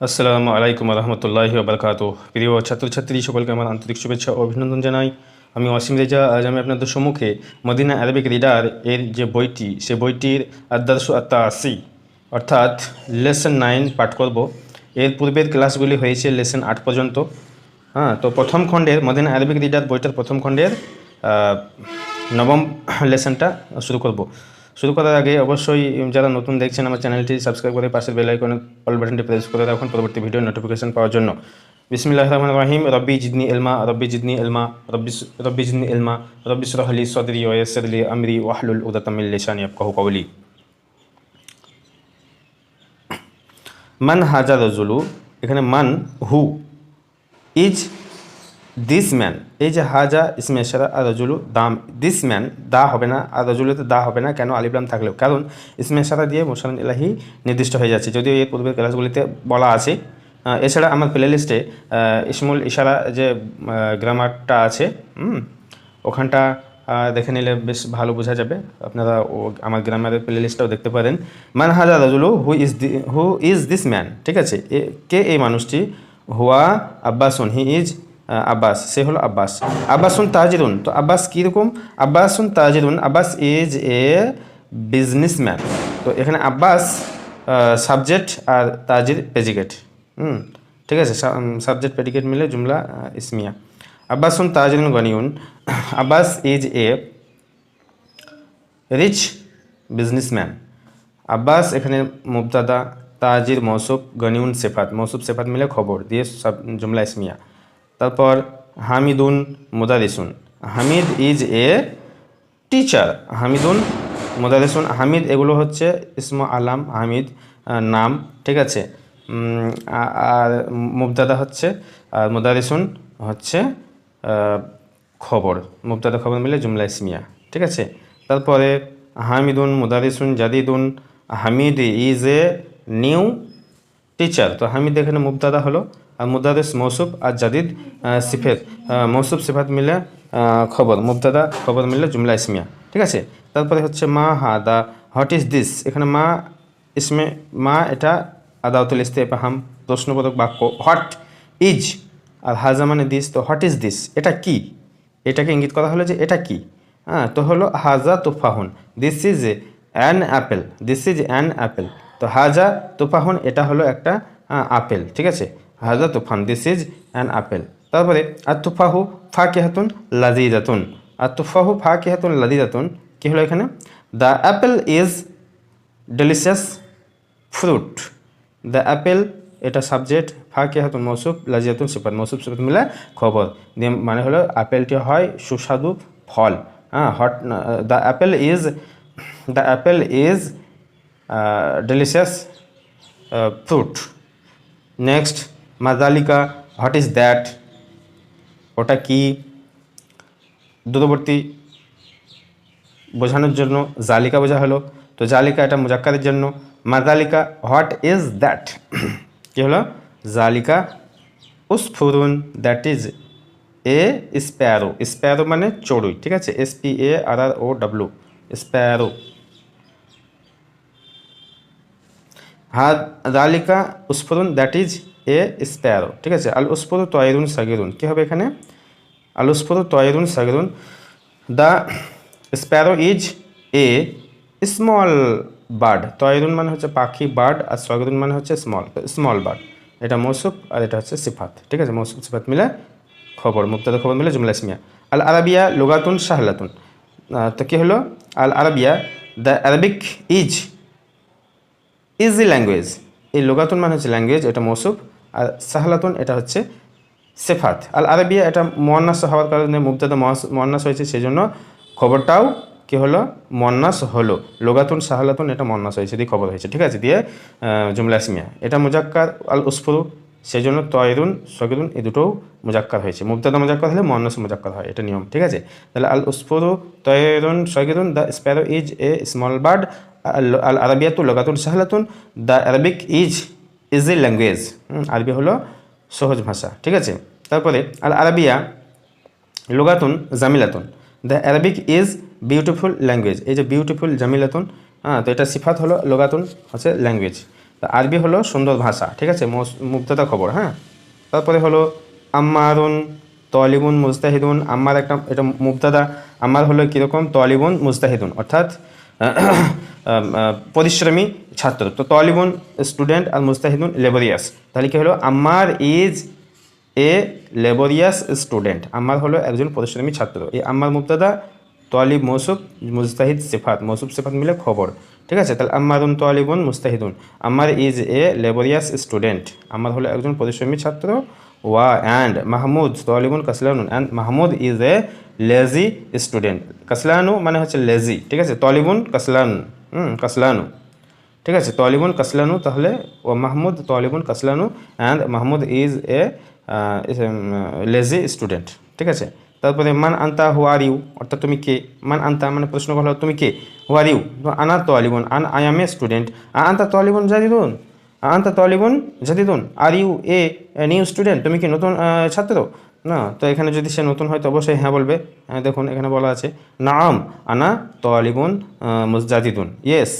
আসসালামু আলাইকুম রহমতুল্লাহ বারকাত প্রিয় ছাত্রছাত্রী, সকলকে আমার আন্তরিক শুভেচ্ছা ও অভিনন্দন জানাই। আমি অসীম রেজা, আজ আমি আপনাদের সম্মুখে মদিনা আরবিক রিডার এর যে বইটি, সে বইটির আদর্শ আত্মা আসি অর্থাৎ লেসন নাইন পাঠ করব। এর পূর্বের ক্লাসগুলি হয়েছে লেসন আট পর্যন্ত। হ্যাঁ তো প্রথম খণ্ডের মদিনা আরবিক রিডার বইটার প্রথম খণ্ডের নবম লেসনটা শুরু করব। শুরু করার আগে, অবশ্যই যারা নতুন দেখছেন আমার চ্যানেলটি সাবস্ক্রাইব করে পাশের বেল আইকনে অল বাটনটি প্রেস করে রাখুন পরবর্তী ভিডিও নোটিফিকেশন পাওয়ার জন্য। বিসমিল্লাহ রহমান রাহিম। রব্বি জিদনি এলমা রব্বি জিদনি এলমা রব্বি রব্বি জিদনি এলমা রব্বি সরহলি সদরি ওয়াসরলি আমরি ওয়াহলুল উদাতামিল লিসানি আফকাহু কওলি। মান হাজা রজুলু, এখানে মান হু, ইজ দিস ম্যান এই যে হাজা, ইসমে সারা আর রজুলু দাম দিস ম্যান দা হবে না আর রজুলুতে দা হবে না, কেন আলিবলাম থাকলেও? কারণ ইসমে সারা দিয়ে মোশারন ইলাহি নির্দিষ্ট হয়ে যাচ্ছে। যদিও এর পূর্বের ক্লাসগুলিতে বলা আছে এছাড়া আমার প্লে লিস্টে ইসমুল ইশারা যে গ্রামারটা আছে ওখানটা দেখে নিলে বেশ ভালো বোঝা যাবে। আপনারা ও, আমার গ্রামারের প্লে লিস্টটাও দেখতে পারেন। মান হাজা রাজুলু who is the who is this man ঠিক আছে? কে এই মানুষটি? হুয়া আব্বাসুন হি ইজ আব্বাস, সে হলো আব্বাস। আব্বাসুন তাজিরুন। তো আব্বাস কীরকম আব্বাসুন তাজিরুন, আব্বাস ইজ এ বিজনেসম্যান তো এখানে আব্বাস সাবজেক্ট আর তাজির পেজিকেট হুম, ঠিক আছে সাবজেক্ট পেডিকেট মিলে জুমলা ইসমিয়া। আব্বাসুন তাজিরুন গনিউন। Abbas is a rich businessman Abbas এখানে মুবতাদা, তাজির মৌসুফ গনিউন সেফাত। মৌসুফ সেফাত মিলে খবর, দিয়ে সব জুমলা, ইসমিয়া। তারপর হামিদুন মুদারিসুন হামিদ ইজ এ টিচার হামিদুন মুদারিসুন হামিদ এগুলো হচ্ছে ইসম আলাম হামিদ নাম, ঠিক আছে? আর মুবতাদা হচ্ছে, আর মুদারিসুন হচ্ছে খবর। মুবতাদা খবর মিলে জুমলা ইসমিয়া, ঠিক আছে? তারপরে হামিদুন মুদারিসুন জাদিদুন। Hamid is a new teacher তো হামিদ এখানে মুবতাদা হলো। আর মুদারিস মৌসুফ আর জাদিদ সিফেত। মৌসুফ সিফাত মিলে খবর। মুবতাদা, খবর মিলে জুমলা ইসমিয়া। ঠিক আছে? তারপরে হচ্ছে মা হা দা হোয়াট ইজ দিস এখানে মা ইসমে, মা এটা আদাউতুল ইস্তেফাহাম, প্রশ্নবোধক বাক্য। হোয়াট ইজ আর হাজা মানে দিস তো হোয়াট ইজ দিস এটা কি? এটাকে ইঙ্গিত করা হলো যে এটা কি? হ্যাঁ তো হলো হাজা তুফাহুন। This is an apple this is an apple তো হাজা তুফাহুন, এটা হলো একটা আপেল ঠিক আছে? হাজা তুফান দিস ইজ অ্যান আপেল। তারপরে আর তুফাহু ফা কেহাতুন লাজিদাতুন আর তুফাহু ফা কেহাতুন লাজিদাতুন কী হলো এখানে? The apple is delicious fruit. The apple, এটা সাবজেক্ট ফাঁকে হাতুন মৌসুফ লাজিয়াতুন সিফাত। মৌসুফ সিফাত মিলে খবর। দিয়ে মানে হলো আপেলটি হয় সুস্বাদু ফল। হ্যাঁ hot, the apple is, the apple is delicious fruit. Next. মাজালিকা what is that ওটা কি? দূরবর্তী বোঝানোর জন্য জালিকা বোঝা হলো। তো জালিকা এটা মুজাক্কারের জন্য। মাজালিকা হোয়াট ইজ দ্যাট কি হলো? জালিকা উসফুরুন that is a sparrow sparrow মানে চড়ুই, ঠিক আছে? S P A R R O W sparrow হাদ জালিকা উসফুরুন দ্যাট ইজ এ স্প্যারো, ঠিক আছে? আল উসফুরু তয়রুন সাগিরুন। কী হবে এখানে? আল উসফুরু তয়রুন সাগিরুন। The sparrow is a small bird. তয়রুন মানে হচ্ছে পাখি, বার্ড, আর সগরুন মানে হচ্ছে স্মল স্মল বার্ড। এটা মৌসুফ আর এটা হচ্ছে সিফাত, ঠিক আছে? মৌসুফ সিফাত মিলে খবর মুক্তাদা খবর মিলে জুমলা ইসমিয়া। Al Arabiya লুগাতুন শাহলাতুন। তো কী হলো? আল Arabia the Arabic is, easy language. এই লোগাতুন মানে হচ্ছে ল্যাঙ্গুয়েজ, এটা মৌসুফ আর সাহলাতুন এটা হচ্ছে সেফাত। আল আরবিয়া এটা মোয়ান্নাস হওয়ার কারণে মুক্তাদা মোয়ান্নাস হয়েছে সেই জন্য খবরটাও কি হলো? মন্নাস হলো। লোগাতুন সাহালাতুন এটা মন্নাস হয়েছে দিয়ে খবর হয়েছে। ঠিক আছে দিয়ে আহ, জুমলা ইসমিয়া। এটা মুজাক্কার আল উসফুরু সেই জন্য তয়রুন সগিরুন এই দুটোও মুজাক্কার হয়েছে। মুবতাদা মুজাক্কার হলে মন্নাস মুজাক্কার হয় এটা নিয়ম। ঠিক আছে? তাহলে আল উসফুরু তয়রুন সগিরুন the sparrow is a small bird আল আরবিয়াতু লোগাতুন সাহালাতুন the Arabic is easy language আরবি হলো সহজ ভাষা, ঠিক আছে? তারপরে আল আরবিয়া লোগাতুন, জামিলাতুন। The Arabic is beautiful language এই যে বিউটিফুল জামিলাতুন হ্যাঁ তো এটা সিফাত হলো লোগাতুন, হচ্ছে ল্যাঙ্গুয়েজ আরবি হলো সুন্দর ভাষা, ঠিক আছে? মুক্ততা খবর হ্যাঁ? তারপরে হলো আম্মারুন, তলিবুন মুস্তাহিদুন আম্মার একটা, এটা মুক্তাদা আম্মার হলো কীরকম? তলিবুন মুস্তাহিদুন অর্থাৎ পরিশ্রমী ছাত্র। তো তলিবুন স্টুডেন্ট আর মুস্তাহিদুন লেবরিয়াস তাহলে কি হলো? আম্মার ইজ এ লেবরিয়াস স্টুডেন্ট আম্মার হলো একজন পরিশ্রমী ছাত্র। এই আম্মার মুক্তাদা তলিব মৌসুফ মুস্তাহিদ সিফাত। মৌসুফ সিফাত মিলে খবর। ঠিক আছে? তাহলে আম্মারুন তলিবুন মুস্তাহিদুন। আম্মার ইজ এ লেবরিয়াস স্টুডেন্ট আমার হলো একজন পরিশ্রমী ছাত্র। ওয়া অ্যান্ড মাহমুদ তলিবুন কাসলানুন and Mahmud is a lazy student কাসলানু মানে হচ্ছে লেজি ঠিক আছে তলিবুন কাসলান হুম কাসলানু ঠিক আছে তলিবুন কাসলানু তাহলে ও মাহমুদ তলিবুন কাসলানু and Mahmud is a lazy student ঠিক আছে তারপরে মান আন্তা হু আর ইউ অর্থাৎ তুমি কে মান আন্তা মানে প্রশ্ন করা তুমি কে হু আর ইউ আনা তলিবুন আন আই এম এ স্টুডেন্ট আন্তা তলিবুন জাদিদুন আন্তা তলিবুন জাদিদুন। Are you a new student তুমি কি নতুন ছাত্র? না তো এখানে যদি সে নতুন হয় তো অবশ্যই হ্যাঁ বলবে। হ্যাঁ, দেখুন এখানে বলা আছে নাম আনা তলিবন মুজাদিদুন yes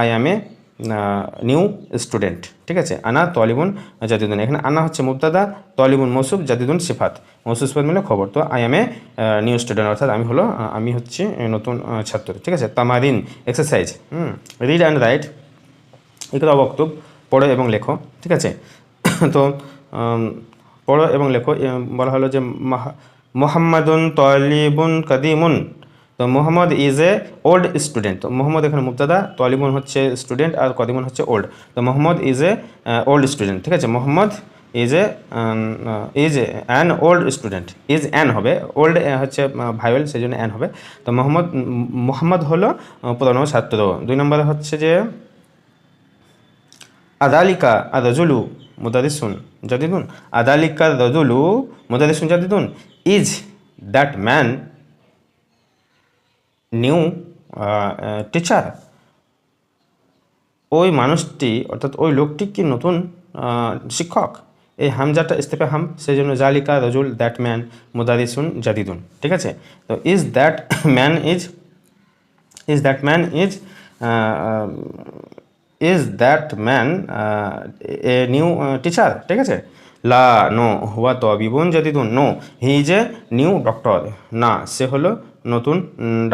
I am a new student ঠিক আছে আনা তলিবুন জাদিদুন। এখানে আনা হচ্ছে মুবতাদা তলিবুন মৌসুফ জাদিদুন সিফাত। মৌসুফ সিফাত মিলে খবর। তো I am a new student অর্থাৎ আমি হলো আমি হচ্ছে নতুন ছাত্র। ঠিক আছে তামারিন exercise hmm read and write ইকরা বক্তব্য। পড়ো এবং লেখো, ঠিক আছে? তো পড়ো এবং লেখো বলা হলো যে মাহা- মোহাম্মদুন তলিবুন কাদিমুন। তো Mohammad is a old student তো মোহাম্মদ এখানে মুক্তাদা তলিবুন হচ্ছে স্টুডেন্ট আর কদিমুন হচ্ছে ওল্ড তো Mohammad is a old student ঠিক আছে? Mohammad is a is an old student is an হবে ওল্ড হচ্ছে ভাইওয়েল, সেই জন্য অ্যান হবে। তো মোহাম্মদ মোহাম্মদ হলো পুরনো ছাত্র। দুই নম্বরে হচ্ছে যে আদালিকা আর রজুলু মুদারিসুন জাদিদুন। আদালিকা রজুলু মুদারিসুন জাদিদুন। Is that man new teacher? ওই মানুষটি, অর্থাৎ ওই লোকটি কি নতুন শিক্ষক? এই হামজাটা ইস্তেফা হাম সেই জন্য জালিকা রজুল দ্যাট ম্যান মুদারিসুন জাদিদুন। ঠিক আছে? তো is that man is is that man is uh, that man a new teacher ঠিক আছে? লা নো হুয়া তবিবুন জাদিদুন no he is a new doctor না সে হলো নতুন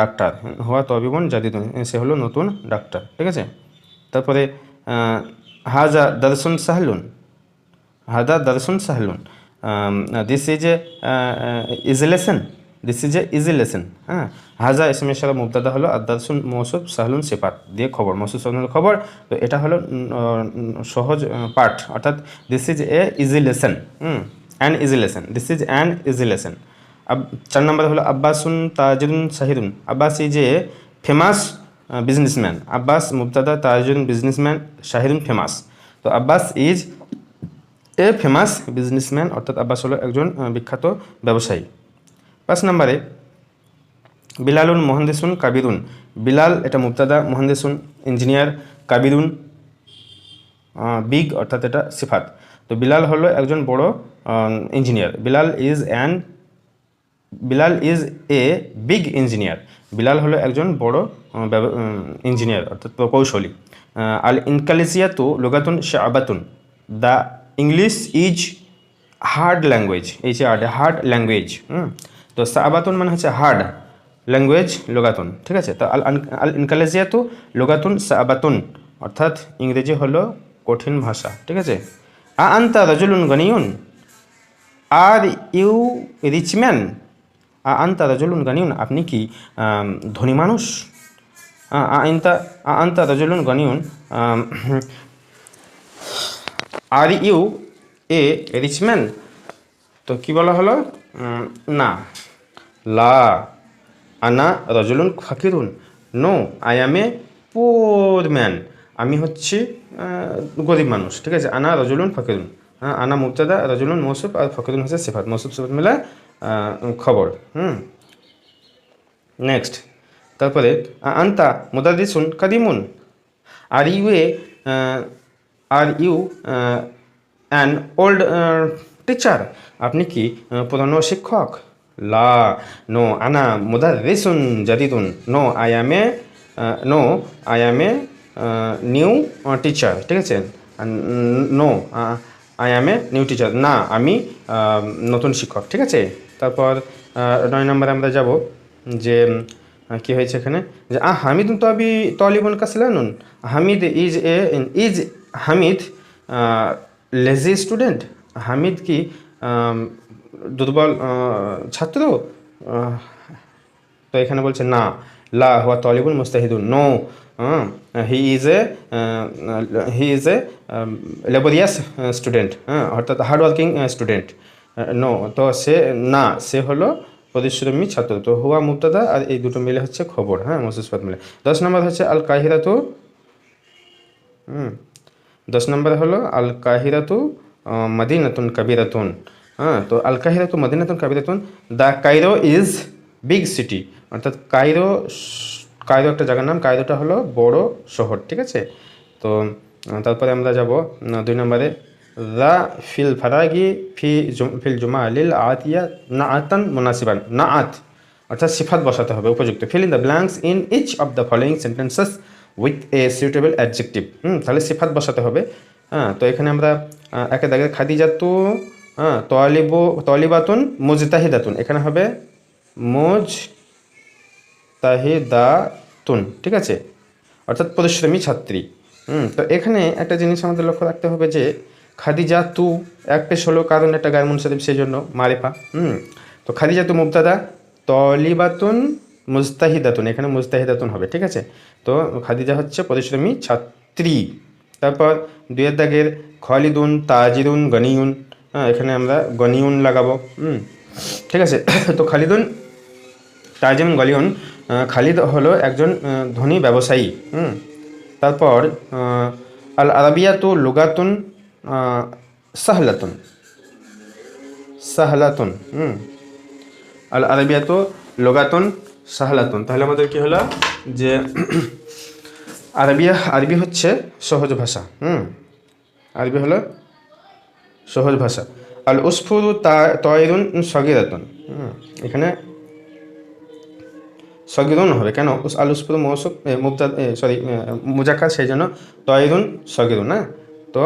ডাক্তার হুয়া তবিবুন জাদিদুন সে হলো নতুন ডাক্তার ঠিক আছে? তারপরে হাজা দর্শন সাহলুন হাদা দর্শন সাহলুন this is a is lesson this is a easy lesson হ্যাঁ? হাজা ইসমের সারা মুবতাদা হলো আর দর্শন মৌসুফ সাহলুন সেপাত দিয়ে খবর মৌসুফ সাহলুন খবর। তো এটা হলো সহজ পাঠ। অর্থাৎ this is a easy lesson an easy lesson this is an easy lesson আব, চার নম্বর হলো আব্বাসুন তাজিরুন শাহিদুন Abbas is a famous businessman Abbas মুবতাদা তাজিরুন বিজনেসম্যান শাহিদুন ফেমাস তো Abbas is a famous businessman অর্থাৎ আব্বাস হলো একজন বিখ্যাত ব্যবসায়ী। পাঁচ নম্বরে বিলালুন মোহান্দেসুন কাবিরুন। বিলাল, এটা মুক্তাদা মোহান্দেসুন, ইঞ্জিনিয়ার কাবিরুন বিগ, অর্থাৎ এটা সিফাত। তো বিলাল হলো একজন বড় engineer. Bilal is an Bilal is a big engineer Bilal হলো একজন বড় ইঞ্জিনিয়ার, অর্থাৎ প্রকৌশলী। আল ইনকালিসিয়াতু লোগাতুন শাবাতুন। The English is hard language. এই যে, হার্ড ল্যাঙ্গুয়েজ, হুম? তো সাবাতুন মানে হচ্ছে হার্ড ল্যাঙ্গুয়েজ লোগাতুন ঠিক আছে? তো আল আল ইনকালেজিয়াতু লোগাতুন সাবাতুন, অর্থাৎ ইংরেজি হলো কঠিন ভাষা, ঠিক আছে? আ আন্তা রাজুলুন গনিউন আর ইউ রিচম্যান আন্তা রাজুলুন গানিউন আপনি কি ধনী মানুষ? আ- আ- আন্তা আ- আন্তা রাজুলুন গানিউন আর ইউ, এ রিচম্যান তো কি বলা হলো? না। লা আনা রাজুলুন ফাকিরুন। No I am a poor man আমি হচ্ছি গরিব মানুষ, ঠিক আছে? আনা রজলুন ফাকিরুন। হ্যাঁ আনা মুবতাদা, রাজুলুন মৌসুফ আর ফকিরুন হচ্ছে সেফাত। মৌসুফ, সিফাত মিলে খবর, হুম? নেক্সট তারপরে আন্তা মুদারিসুন কাদিমুন। Are you a are you an old teacher আপনি কি পুরানো শিক্ষক? লা নো আনা মুদারিসুন জাদিদুন no I am a no I am a new teacher ঠিক আছে? No I am a new teacher না আমি নতুন শিক্ষক ঠিক আছে? তারপর নয় নম্বরে আমরা যাব যে কি হয়েছে এখানে? যে আ হামিদ তো আবি তলিবন কাসলানুন Hamid is a is Hamid lazy student Hamid কি আম, দুর্বল ছাত্র? তো এখানে বলছে, না, লা হুয়া তলিবুল মুস্তাহিদুন, no he is a he is a laborious student হ্যাঁ অর্থাৎ হার্ড ওয়ার্কিং স্টুডেন্ট নো, তো সে, না, সে হলো পরিশ্রমী ছাত্র। তো হুয়া মুক্তাদা আর এই দুটো মিলে হচ্ছে খবর হ্যাঁ মসুসপাত মিলে। দশ নম্বর হচ্ছে আল কাহিরাতু হুম, দশ নম্বর হলো আল কাহিরাতু মদিনাতুন কাবিরাতুন। হ্যাঁ তো আল কাহিরাতু মদিনাতুন কাবিরাতুন the Cairo is big city অর্থাৎ কাইরো কায়রো একটা জায়গার নাম কায়রোটা হলো বড় শহর ঠিক আছে তো তারপরে আমরা যাব দুই নম্বরে দা ফিল ফারাগি ফি ফিল জুমা আলিল আতিয়া না আতান মুনাসিবান না আত অর্থাৎ সিফাত বসাতে হবে উপযুক্ত fill in the blanks in each of the following sentences with a suitable adjective hmm তাহলে সিফাত বসাতে হবে হ্যাঁ তো এখানে আমরা একে দাগে খাদিজাতু হ্যাঁ তলিবু, তলিবাতুন মুজতাহিদাতুন। এখানে হবে মুজ তাহিদাতুন ঠিক আছে? অর্থাৎ পরিশ্রমী ছাত্রী। হুম, তো এখানে একটা জিনিস আমাদের লক্ষ্য রাখতে হবে যে, খাদিজা তু এক পেশ হলো কারণ একটা গায়ের মুনসাদিব সেই জন্য মারেফা। হুম, তো খাদিজা তু মুবতাদা, তলিবাতুন মুস্তাহিদাতুন এখানে মুস্তাহিদাতুন হবে, ঠিক আছে? তো খাদিজা হচ্ছে পরিশ্রমী ছাত্রী। তারপর দুয়ের দাগের খালিদুন তাজিরুন গনিউন হ্যাঁ এখানে আমরা গনিউন লাগাবো, হুম। ঠিক আছে, তো খালিদুন তাজিম গলিউন খালিদ হলো একজন ধনী ব্যবসায়ী, হুম। তারপর আল আরবিয়াতু লুগাতুন সাহলাতুন সাহলাতুন, হুম। আল আরবিয়াতু লুগাতুন, সাহলাতুন। তাহলে আমাদের কি হলো? যে, আরবিয়া, আরবি হচ্ছে সহজ ভাষা, হুম। আরবি হলো সহজ ভাষা। আল উসফুরু তয়রুন সগিরাতুন। এখানে সগিরুন হবে। কেন? আল উসফুর মৌসুক মুবদা সরি মুজাক্কার সেই জন্য তয়রুন সগিরুন হ্যাঁ? তো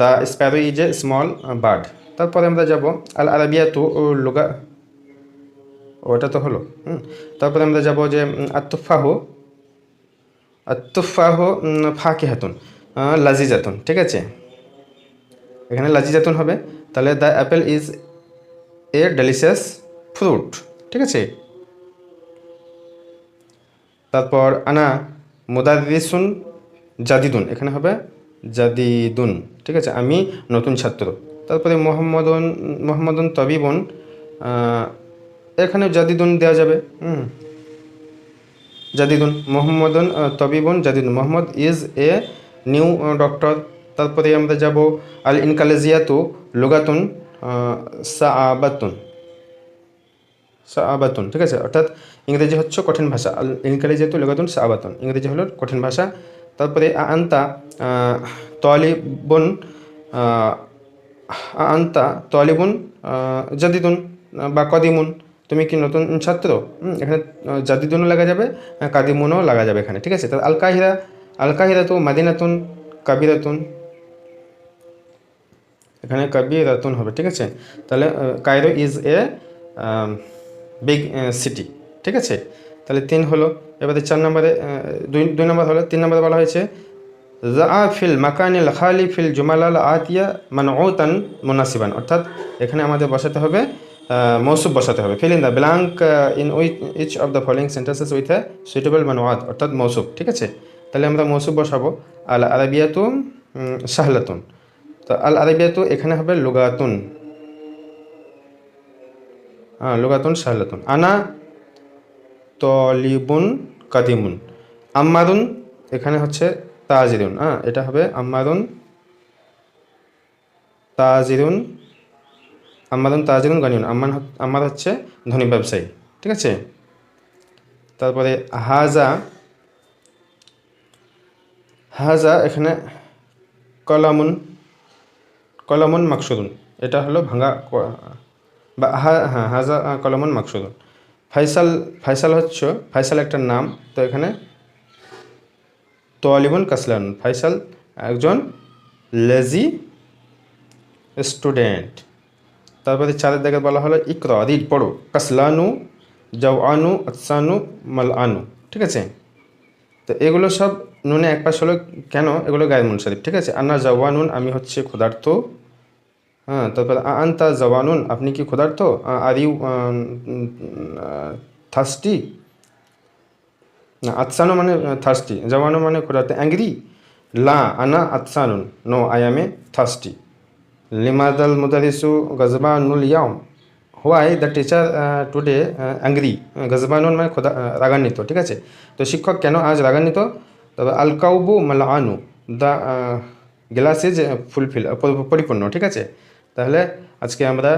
the sparrow is a small bird. তারপরে আমরা যাব আল আরবিয়া তু লুগা। ওটা তো হলো, হুম? তারপরে আমরা যাব যে আত্তুফাহ। আত্তুফাহ ফাঁকি হাতুন লাজিজাতুন, ঠিক আছে? এখানে লাজিজাতুন হবে। তাহলে the apple is a delicious fruit ঠিক আছে? তারপর আনা মুদারিসুন জাদিদুন, এখানে হবে জাদিদুন, ঠিক আছে? আমি নতুন ছাত্র। তারপরে মোহাম্মদন মোহাম্মদন তবিবন এখানে জাদিদুন দেওয়া যাবে, হুম। জাদিদুন, মোহাম্মদন তবিবন, জাদিদুন। Mohammad is a new doctor তারপরে আমরা যাব আল ইনকালেজিয়াতু লুগাতুন সাআবাতুন। সাআবাতুন, ঠিক আছে? অর্থাৎ ইংরেজি হচ্ছে কঠিন ভাষা। আল ইনকালেজিয়াতু লুগাতুন, সাআবাতুন। ইংরেজি হলো কঠিন ভাষা। তারপরে আন্তা তলিবুন আন্তা তলিবুন জাদিদুন বা কদিমুন। তুমি কি নতুন ছাত্র? এখানে জাদিদুনও লাগা যাবে, কাদিমুনও লাগা যাবে এখানে, ঠিক আছে? তাহলে আল কাহিরা আল কাহিরাতু মাদিনাতুন, কাবিরাতুন এখানে কাবিরাতুন হবে ঠিক আছে? তাহলে Cairo is a big city ঠিক আছে? তাহলে তিন হলো এবারে চার নম্বরে দুই দুই নম্বর হলো তিন নম্বরে বলা হয়েছে জা ফিল মাকানিল খালি ফিল জুমালাল আতিয়া মানউতান মুনাসিবান। অর্থাৎ এখানে আমাদের বসাতে হবে মৌসুব বসাতে হবে। Fill in the blank in with each of the following sentences with a suitable মানওয়াত অর্থাৎ মৌসুব ঠিক আছে? তাহলে আমরা মৌসুব বসাবো আল আরবিয়াতু উম, সাহলাতুন। তো আল আরবিয়াতু এখানে হবে লুগাতুন। হ্যাঁ লুগাতুন সাহলাতুন আনা তলিবুন কাদিমুন। আম্মারুন এখানে হচ্ছে তাজিরুন হ্যাঁ এটা হবে আম্মারুন তাজিরুন আম্মারুন তাজিরুন গানিউন। আম্মান আম্মার হচ্ছে ধনী ব্যবসায়ী। ঠিক আছে? তারপরে হাজা হাজা এখানে কলামুন। কলমুন মাকসুদুন। এটা হলো ভাঙা বা হ্যাঁ হাজা কলমন মাকসুদুন। ফাইসাল ফাইসাল হচ্ছে, ফাইসাল একটা নাম, তো এখানে তোয়ালিবুন কাসলান। ফাইসাল একজন লেজি স্টুডেন্ট। তারপরে চারের দাগে বলা হলো, ইকরা রিড পড়ো। কাসলানু জওয়ানু মাল আনু ঠিক আছে? তো এগুলো সব নুনে এক পাশ হলো কেন? এগুলো গায়ের মুনসারিফ ঠিক আছে? আন্না জওয়ানুন, আমি হচ্ছে ক্ষুধার্ত। হ্যাঁ তারপর আন্তা জওয়ানুন, আপনি কি ক্ষুধার্ত? Are you thirsty? না, আতসানো মানে থার্স্টি। জওয়ানো মানে ক্ষুধার্ত। অ্যাংরি? লা, আনা আতসানুন। No, I am a thirsty. লিমাদাল মুদারিসু গজবানুল yam why, the teacher today angry. গজবানুন মানে খোদা রাগান্বিত, ঠিক আছে? তো শিক্ষক কেন আজ রাগান্বিত? তবে আল কাউবু মাল আনু দ্য গ্লাস ইজ ফুলফিল পরিপূর্ণ, ঠিক আছে? তাহলে আজকে আমরা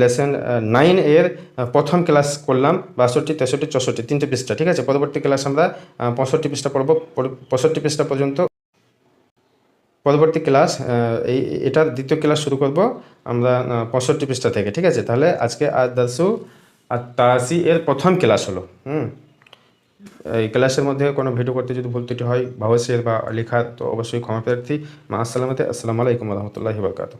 লেসন নাইন এর প্রথম ক্লাস করলাম, বাষট্টি, তেষট্টি, চৌষট্টি, তিনটে পৃষ্ঠা, ঠিক আছে? পরবর্তী ক্লাস আমরা পঁয়ষট্টি পৃষ্ঠা পড়ব পঁয়ষট্টি পৃষ্ঠা পর্যন্ত। পরবর্তী ক্লাস এই, এটার দ্বিতীয় ক্লাস শুরু করব আমরা পঁয়ষট্টি পৃষ্ঠা থেকে, ঠিক আছে? তাহলে আজকে আর দাসু আর তাসি এর প্রথম ক্লাস হলো, হুম? এই ক্লাসের মধ্যে কোনো ভিডিও করতে যদি ভুল ত্রুটি হয় ভাবসের বা লেখা, তো অবশ্যই ক্ষমা প্রার্থী। মা আসসালামতে, আসসালামু আলাইকুম রহমতুল্লাহি বরকাত